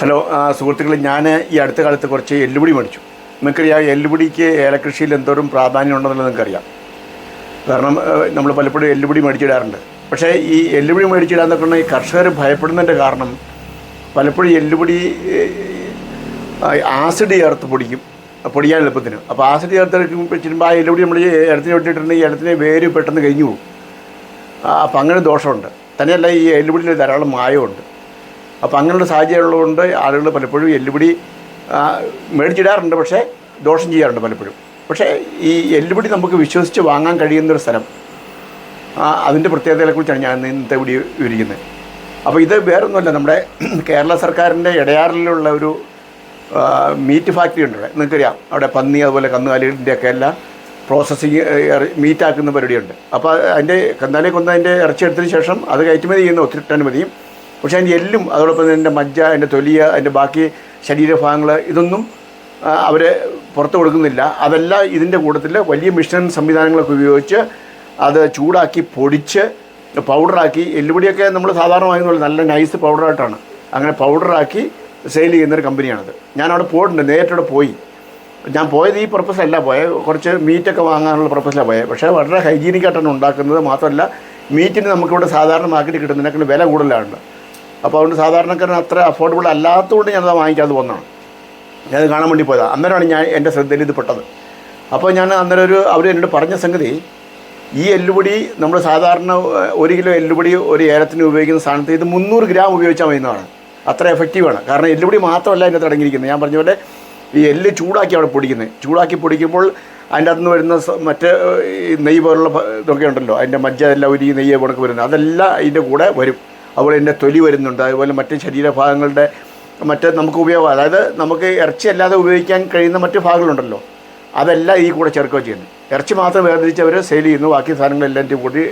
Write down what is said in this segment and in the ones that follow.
Hello സുഹൃത്തുക്കളെ ഞാൻ ഈ അടുത്ത കാലത്ത് കുറച്ച് എല്ലുപൊടി മേടിച്ചു. നിങ്ങൾക്കറിയാം എല്ലുപൊടിക്ക് ഏലകൃഷിയിൽ എന്തോരം പ്രാധാന്യം ഉണ്ടെന്നുള്ളത് നിങ്ങൾക്കറിയാം. കാരണം നമ്മൾ പലപ്പോഴും എല്ലുപൊടി മേടിച്ചിടാറുണ്ട്. പക്ഷേ ഈ എല്ലുപൊടി മേടിച്ചിടാന്നൊക്കെ ഈ കർഷകർ ഭയപ്പെടുന്നതിന്റെ കാരണം പലപ്പോഴും എല്ലുപൊടി ആസിഡ് ചേർത്ത് പൊടിക്കും. പൊടിയാൻ എളുപ്പത്തിന്. അപ്പോൾ ആസിഡ് ചേർത്ത് വെച്ചിരുമ്പോൾ ആ എല്ലുപൊടി നമ്മൾ ഇടത്തിന് ഈ ഇടത്തിന് വേര് പെട്ടെന്ന് കഴിഞ്ഞു പോകും. അപ്പം അങ്ങനെ ദോഷമുണ്ട്. തന്നെയല്ല ഈ എല്ലുപൊടിയിൽ ധാരാളം മായമുണ്ട്. അപ്പോൾ അങ്ങനെയുള്ള സാഹചര്യം ഉള്ളതുകൊണ്ട് ആളുകൾ പലപ്പോഴും എല്ലുപൊടി മേടിച്ചിടാറുണ്ട് പക്ഷേ ദോഷം ചെയ്യാറുണ്ട് പലപ്പോഴും. പക്ഷേ ഈ എല്ലുപൊടി നമുക്ക് വിശ്വസിച്ച് വാങ്ങാൻ കഴിയുന്നൊരു സ്ഥലം അതിന്റെ പ്രത്യേകതകളെക്കുറിച്ചാണ് ഞാൻ ഇന്ന് ഇന്നത്തെ വീഡിയോ വിവരിക്കുന്നത്. അപ്പോൾ ഇത് വേറൊന്നുമല്ല നമ്മുടെ കേരള സർക്കാരിന്റെ ഇടയാറിലുള്ള ഒരു മീറ്റ് ഫാക്ടറി ഉണ്ട് ഇവിടെ നിങ്ങൾക്കറിയാം അവിടെ പന്നി അതുപോലെ കന്നുകാലികളുടെയൊക്കെ എല്ലാം പ്രോസസ്സിങ് മീറ്റാക്കുന്ന പരിപാടിയുണ്ട്. അപ്പോൾ അതിന്റെ കന്നാലിയെ കൊന്നതിന്റെ ഇറച്ചി എടുത്തതിന് ശേഷം അത് കയറ്റുമതി ചെയ്യുന്ന ഒത്തിരി ടൺ മതിയും പക്ഷേ അതിന്റെ എല്ലും അതോടൊപ്പം തന്നെ മജ്ജ അതിന്റെ തൊലിയ അതിന്റെ ബാക്കി ശരീരഭാഗങ്ങൾ ഇതൊന്നും അവർ പുറത്തു കൊടുക്കുന്നില്ല. അതെല്ലാം ഇതിന്റെ കൂട്ടത്തിൽ വലിയ മിഷൻ സംവിധാനങ്ങളൊക്കെ ഉപയോഗിച്ച് അത് ചൂടാക്കി പൊടിച്ച് പൗഡറാക്കി എല്ലുപൊടിയൊക്കെ നമ്മൾ സാധാരണ വാങ്ങുന്നത് നല്ല നൈസ് പൗഡറായിട്ടാണ്. അങ്ങനെ പൗഡറാക്കി സെയിൽ ചെയ്യുന്നൊരു കമ്പനിയാണത്. ഞാൻ അവിടെ പോയിട്ടുണ്ട് നേരിട്ടവിടെ പോയി. ഞാൻ പോയത് ഈ പർപ്പസല്ല പോയത് കുറച്ച് മീറ്റൊക്കെ വാങ്ങാനുള്ള പർപ്പസിലാണ് പോയത് പക്ഷേ വളരെ ഹൈജീനിക്കായിട്ടാണ് ഉണ്ടാക്കുന്നത്. മാത്രമല്ല മീറ്റിന് നമുക്കിവിടെ സാധാരണ മാർക്കറ്റിൽ കിട്ടുന്നതിനേക്കാൾ വില കൂടുതലാണ്. അപ്പോൾ അതുകൊണ്ട് സാധാരണക്കാരൻ അത്ര അഫോർഡബിൾ അല്ലാത്തതുകൊണ്ട് ഞാനത് വാങ്ങിക്കാതെ പോകുന്നതാണ് ഞാനത് കാണാൻ വേണ്ടി പോയതാണ് അന്നേരമാണ് ഞാൻ എന്റെ ശ്രദ്ധയിൽ ഇത് പെട്ടത്. അപ്പോൾ ഞാൻ അന്നേരം ഒരു അവർ എന്നോട് പറഞ്ഞ സംഗതി ഈ എല്ലുപൊടി നമ്മൾ സാധാരണ ഒരു കിലോ എല്ലുപൊടി ഒരു ഏലത്തിന് ഉപയോഗിക്കുന്ന സ്ഥാനത്ത് ഇത് മുന്നൂറ് ഗ്രാം ഉപയോഗിച്ചാൽ മതിയെന്നാണ് അത്ര എഫക്റ്റീവാണ് കാരണം എല്ലുപൊടി മാത്രമല്ല അതിനകത്ത് അടങ്ങിയിരിക്കുന്നത്. ഞാൻ പറഞ്ഞ പോലെ ഈ എല്ല് ചൂടാക്കി അവിടെ പൊടിക്കുന്നത്. ചൂടാക്കി പൊടിക്കുമ്പോൾ അതിന്റെ അകത്ത് നിന്ന് വരുന്ന മറ്റ് നെയ്യ് പോലുള്ള ഇതൊക്കെ ഉണ്ടല്ലോ. അതിന്റെ മജ്ജ എല്ലാം ഒരു നെയ്യ് കൊടുക്കുക വരുന്നത്. അതെല്ലാം അതിന്റെ കൂടെ വരും. അതുപോലെ എന്റെ തൊലി വരുന്നുണ്ട്. അതുപോലെ മറ്റ് ശരീരഭാഗങ്ങളുടെ മറ്റ് നമുക്ക് ഉപയോഗം അതായത് നമുക്ക് ഇറച്ചി അല്ലാതെ ഉപയോഗിക്കാൻ കഴിയുന്ന മറ്റ് ഭാഗങ്ങളുണ്ടല്ലോ. അതെല്ലാം ഈ കൂടെ ചേർക്കുക ചെയ്യുന്നു ഇറച്ചി മാത്രം വേർതിരിച്ച് അവർ സെയിൽ ചെയ്യുന്നു. ബാക്കി സാധനങ്ങളെല്ലാം കൂടി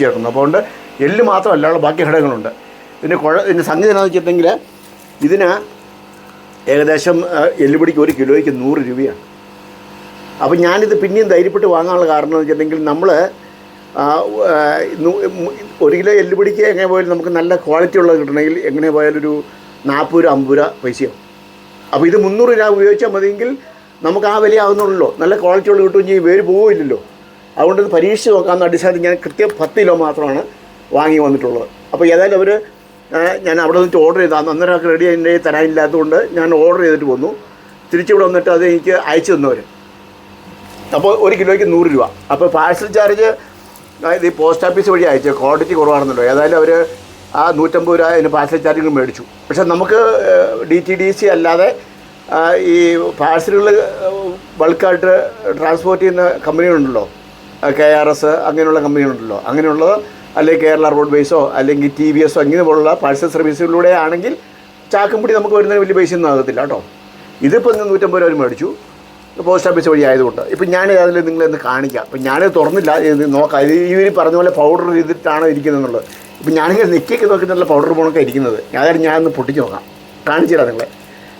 ചേർക്കുന്നു. അതുകൊണ്ട് എല്ല് മാത്രമല്ല ബാക്കി ഘടകങ്ങളുണ്ട്. പിന്നെ കുഴ ഇതിന്റെ സംഗതി എന്താണെന്ന് വെച്ചിട്ടുണ്ടെങ്കിൽ ഇതിന് ഏകദേശം എല്ലുപൊടിക്ക് ഒരു കിലോയ്ക്ക് നൂറ് രൂപയാണ്. അപ്പോൾ ഞാനിത് പിന്നെയും ധൈര്യപ്പെട്ട് വാങ്ങാനുള്ള കാരണം എന്ന് വെച്ചിട്ടുണ്ടെങ്കിൽ നമ്മൾ ഒരു കിലോ എല്ലുപൊടിക്ക് എങ്ങനെ പോയാലും നമുക്ക് നല്ല ക്വാളിറ്റി ഉള്ളത് കിട്ടണമെങ്കിൽ എങ്ങനെ പോയാലും ഒരു നാൽപ്പത് രൂപ അമ്പത് രൂപ പൈസയാവും. അപ്പോൾ ഇത് മുന്നൂറ് രൂപ ഉപയോഗിച്ചാൽ മതിയെങ്കിൽ നമുക്ക് ആ വിലയാവുന്നുള്ളൂ നല്ല ക്വാളിറ്റി ഉള്ളത് കിട്ടും ചെയ്യും വേര് പോവില്ലല്ലോ അതുകൊണ്ട് ഇത് പരീക്ഷിച്ച് നോക്കാമെന്ന അടിസ്ഥാനത്തിൽ ഞാൻ കൃത്യം പത്ത് കിലോ മാത്രമാണ് വാങ്ങി വന്നിട്ടുള്ളത്. അപ്പോൾ ഏതായാലും അവർ ഞാൻ അവിടെ നിന്നിട്ട് ഓർഡർ ചെയ്താൽ അന്നേരം റെഡി അതിന്റെ തരാനില്ലാത്തതുകൊണ്ട് ഞാൻ ഓർഡർ ചെയ്തിട്ട് വന്നു. തിരിച്ചിവിടെ വന്നിട്ട് അത് എനിക്ക് അയച്ചു തന്നവർ അപ്പോൾ ഒരു കിലോയ്ക്ക് നൂറ് രൂപ. അപ്പോൾ പാഴ്സൽ ചാർജ് അതായത് ഈ പോസ്റ്റ് ഓഫീസ് വഴി അയച്ചു ക്വാണ്ടിറ്റി കുറവാണെന്നുണ്ടോ ഏതായാലും അവർ ആ നൂറ്റമ്പത് രൂപ അതിന് പാഴ്സൽ ചാർജ് മേടിച്ചു. പക്ഷേ നമുക്ക് ഡി ടി ഡി സി അല്ലാതെ ഈ പാഴ്സലുകൾ ബൾക്കായിട്ട് ട്രാൻസ്പോർട്ട് ചെയ്യുന്ന കമ്പനികളുണ്ടല്ലോ. കെ ആർ എസ് അങ്ങനെയുള്ള കമ്പനികളുണ്ടല്ലോ. അങ്ങനെയുള്ളത് അല്ലെങ്കിൽ കേരള റോഡ് ബേസോ അല്ലെങ്കിൽ ടി വി എസോ അങ്ങനെ പോലുള്ള പാഴ്സൽ സർവീസുകളിലൂടെ ആണെങ്കിൽ ചാക്കുംപിടി നമുക്ക് വരുന്നതിന് വലിയ പൈസ ഒന്നും ആകത്തില്ല കേട്ടോ. ഇതിപ്പോൾ നൂറ്റമ്പത് രൂപ മേടിച്ചു. പോസ്റ്റ് ഓഫീസ് വഴി ആയതുകൊണ്ട്. ഇപ്പം ഞാൻ അതിൽ നിങ്ങളെന്ന് കാണിക്കാം. അപ്പം ഞാനത് തുറന്നില്ല. നോക്കാം. ഇത് ഇവർ പറഞ്ഞ പോലെ പൗഡർ ചെയ്തിട്ടാണ് ഇരിക്കുന്നത് എന്നുള്ളത്. ഇപ്പം ഞാനിങ്ങനെ നെക്കിയൊക്കെ നോക്കി നല്ല പൗഡർ പോണൊക്കെ ഇരിക്കുന്നത്. ഞാൻ ഞാനൊന്ന് പൊട്ടിച്ച് നോക്കാം. കാണിച്ചു തരാം നിങ്ങളെ.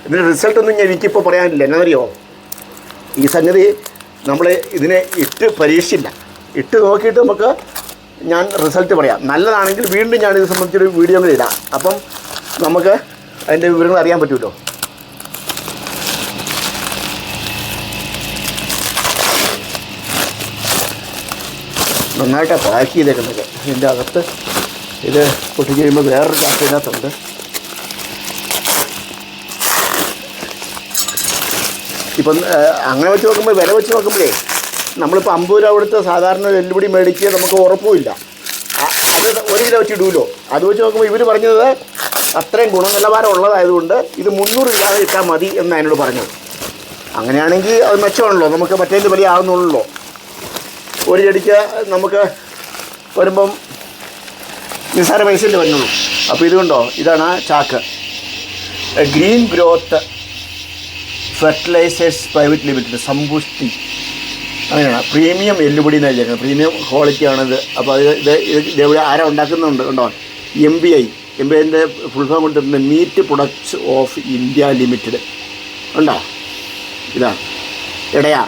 ഇതിന്റെ റിസൾട്ടൊന്നും ഞാൻ എനിക്കിപ്പോൾ പറയാനില്ല. എന്നറിയോ ഈ സംഗതി നമ്മൾ ഇതിനെ ഇട്ട് പരീക്ഷിച്ചില്ല. ഇട്ട് നോക്കിയിട്ട് നമുക്ക് ഞാൻ റിസൾട്ട് പറയാം. നല്ലതാണെങ്കിൽ വീണ്ടും ഞാൻ ഇത് സംബന്ധിച്ചൊരു വീഡിയോ തരാം അപ്പം നമുക്ക് അതിന്റെ വിവരങ്ങൾ അറിയാൻ പറ്റുമല്ലോ നന്നായിട്ട് പാക്ക് ചെയ്തേക്കുന്നത്. ഇതിന്റെ അകത്ത് ഇത് പൊട്ടിച്ച് കഴിയുമ്പോൾ വേറൊരു ചാക്ക് ഇതിനകത്തുണ്ട്. ഇപ്പം അങ്ങനെ വെച്ച് നോക്കുമ്പോൾ വില വെച്ച് നോക്കുമ്പോഴേ നമ്മളിപ്പോൾ അമ്പത് രൂപ കൊടുത്ത് സാധാരണ വെല്ലുവിളി മേടിക്കുക നമുക്ക് ഉറപ്പുമില്ല. അത് ഒരു കിലോ വെച്ച് ഇടൂലോ? അത് വെച്ച് നോക്കുമ്പോൾ ഇവർ പറഞ്ഞത് അത്രയും ഗുണനിലവാരം ഉള്ളതായതുകൊണ്ട് ഇത് മുന്നൂറ് രൂപ ഇട്ടാൽ മതി എന്ന് എന്നോട് പറഞ്ഞത്. അങ്ങനെയാണെങ്കിൽ അത് മെച്ചമാണല്ലോ. നമുക്ക് മറ്റേത് വലിയ ആകുന്നുള്ളൂ ഒരു ചെടിക്ക് നമുക്ക് വരുമ്പം നിസ്സാര പൈസയിൽ വരുന്നുള്ളൂ. അപ്പോൾ ഇതുകൊണ്ടോ ഇതാണ് ചാക്ക്. Green Growth Fertilisers Private Limited Sampushti. അങ്ങനെയാണ്. പ്രീമിയം എല്ലുപൊടി എന്ന് വിചാരിക്കുന്നത്. പ്രീമിയം ക്വാളിറ്റി ആണിത്. അപ്പോൾ അത് ഇത് ഇത് ഇവിടെ ആരാ ഉണ്ടാക്കുന്നുണ്ട് ഉണ്ടോ M B I. M B ഐന്റെ ഫുൾ ഫോം കൊടുത്തിട്ടുണ്ട്. Meat Products of India Limited ഉണ്ടോ ഇതാ ഇടയാ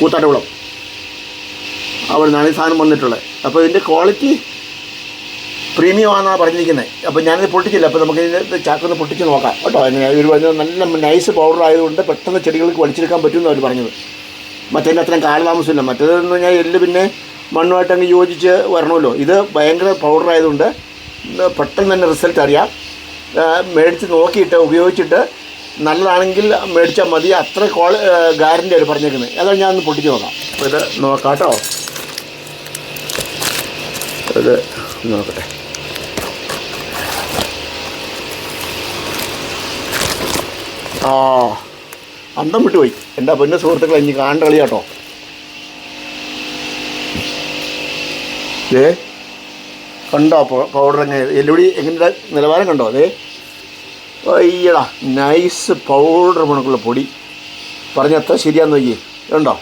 കൂത്താട്ടുകുളം. അവിടെ നിന്നാണ് ഈ സാധനം വന്നിട്ടുള്ളത്. അപ്പോൾ ഇതിന്റെ ക്വാളിറ്റി പ്രീമിയം ആണെന്നാണ് പറഞ്ഞിരിക്കുന്നത് അപ്പോൾ ഞാനിത് പൊട്ടിച്ചില്ല. അപ്പോൾ നമുക്ക് ഇതിന്റെ ചാക്കൊന്ന് പൊട്ടിച്ച് നോക്കാം. കേട്ടോ ഇവർ പറഞ്ഞത് നല്ല നൈസ് പൗഡർ ആയതുകൊണ്ട് പെട്ടെന്ന് ചെടികൾക്ക് വലിച്ചെടുക്കാൻ പറ്റുമെന്ന് അവർ പറഞ്ഞത്. മറ്റേതിന് അത്രയും കാലതാമസമില്ല. മറ്റേതെന്ന് പറഞ്ഞാൽ എല്ല് പിന്നെ മണ്ണുമായിട്ട് അങ്ങ് യോജിച്ച് വരണമല്ലോ. ഇത് ഭയങ്കര പൗഡർ ആയതുകൊണ്ട് പെട്ടെന്ന് തന്നെ റിസൾട്ട് അറിയാം. മേടിച്ച് നോക്കിയിട്ട് ഉപയോഗിച്ചിട്ട് നല്ലതാണെങ്കിൽ മേടിച്ചാൽ മതി. അത്ര ക്വാളി ഗ്യാരണ്ടി അവർ പറഞ്ഞേക്കുന്നത് അതാണ് ഞാൻ ഒന്ന് പൊട്ടിച്ച് നോക്കാം. അപ്പോൾ ഇത് നോക്കാം കേട്ടോ. ഇത് നോക്കട്ടെ. ആ അന്തം വിട്ടുപോയി എന്റെ പൊന്ന സുഹൃത്തുക്കളെ ഇനി കാണേണ്ട കളിയാട്ടോ. ഏ കണ്ടോ പൗഡർ എങ്ങനെ എല്ലുപടി എങ്ങനെ നിലവാരം കണ്ടോ അതെ അയ്യടാ നൈസ് പൗഡർ മണക്കുള്ള പൊടി. പറഞ്ഞത്ര ശരിയാണെന്ന് നോക്കി കണ്ടോ?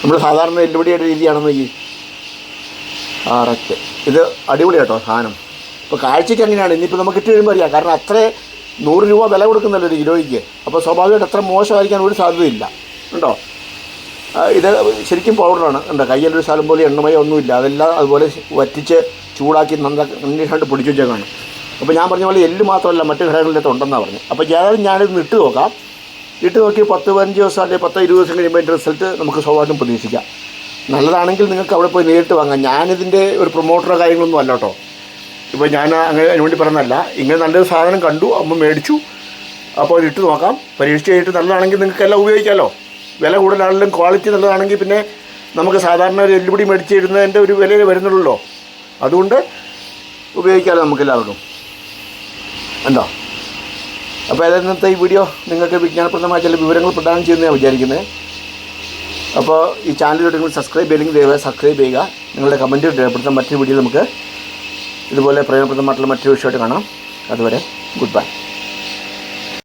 നമ്മൾ സാധാരണ എല്ലുപടിയുടെ രീതിയാണെന്ന് നോക്കി കറക്റ്റ്. ഇത് അടിപൊളി കേട്ടോ സാധനം. ഇപ്പോൾ കാഴ്ചയ്ക്ക് അങ്ങനെയാണ് ഇനിയിപ്പോൾ നമുക്ക് ഇട്ട് കഴിയുമ്പോൾ അറിയാം. കാരണം അത്ര നൂറ് രൂപ വില കൊടുക്കുന്നല്ലോ ഒരു കിലോയ്ക്ക്. അപ്പോൾ സ്വാഭാവികമായിട്ട് അത്ര മോശമായിരിക്കാൻ ഒരു സാധ്യതയില്ല. ഉണ്ടോ ഇത് ശരിക്കും പൗഡറാണ്. ഉണ്ടോ കയ്യിലൊരു സ്ഥലം പോലെ എണ്ണമയോ ഒന്നുമില്ല. അതെല്ലാം അതുപോലെ വറ്റിച്ച് ചൂടാക്കി നന്ന കണ്ടീഷനായിട്ട് പൊടിച്ചു വെച്ചേക്കാണ്. അപ്പോൾ ഞാൻ പറഞ്ഞ പോലെ എല്ല് മാത്രമല്ല മറ്റു ഘടകങ്ങളിലൊക്കെ ഉണ്ടെന്നാണ് പറഞ്ഞു അപ്പോൾ ഏതായാലും ഞാനിത് ഇട്ട് നോക്കാം. ഇട്ട് നോക്കി പത്ത് പതിനഞ്ച് ദിവസം അല്ലെങ്കിൽ പത്ത് ഇരുപത് ദിവസം കഴിയുമ്പോൾ അതിന്റെ റിസൾട്ട് നമുക്ക് സ്വാഭാവികം പ്രതീക്ഷിക്കാം. നല്ലതാണെങ്കിൽ നിങ്ങൾക്ക് അവിടെ പോയി നേരിട്ട് വാങ്ങാം. ഞാനിതിന്റെ ഒരു പ്രൊമോട്ടറോ കാര്യങ്ങളൊന്നും അല്ല കേട്ടോ. ഇപ്പോൾ ഞാൻ അങ്ങനെ അതിന് വേണ്ടി പറഞ്ഞതല്ല. ഇങ്ങനെ നല്ലൊരു സാധനം കണ്ടു അമ്മ മേടിച്ചു. അപ്പോൾ അത് ഇട്ട് നോക്കാം. പരീക്ഷിച്ച് കഴിഞ്ഞിട്ട് നല്ലതാണെങ്കിൽ നിങ്ങൾക്ക് എല്ലാം ഉപയോഗിക്കാമല്ലോ വില കൂടുതലാണെങ്കിലും ക്വാളിറ്റി നല്ലതാണെങ്കിൽ പിന്നെ നമുക്ക് സാധാരണ ഒരു എല്ലുപൊടി മേടിച്ച് ഇടുന്നതിന്റെ ഒരു വിലയിൽ വരുന്നുള്ളൂ അതുകൊണ്ട് ഉപയോഗിക്കാമല്ലോ നമുക്ക് എല്ലാവർക്കും എന്താ അപ്പോൾ ഇന്നത്തെ ഈ വീഡിയോ നിങ്ങൾക്ക് വിജ്ഞാനപ്രദമായ ചില വിവരങ്ങൾ പ്രദാനം ചെയ്യുന്നതാണ് വിചാരിക്കുന്നത് അപ്പോൾ ഈ ചാനലിലോട്ട് നിങ്ങൾ സബ്സ്ക്രൈബ് ചെയ്തെങ്കിൽ ദയവായി സബ്സ്ക്രൈബ് ചെയ്യുക. നിങ്ങളുടെ കമന്റ് രേഖപ്പെടുത്താൻ മറ്റൊരു വീഡിയോ നമുക്ക് ഇതുപോലെ പ്രയോജനപ്രദമായിട്ടുള്ള മറ്റൊരു വിഷയമായിട്ട് കാണാം. അതുവരെ ഗുഡ് ബൈ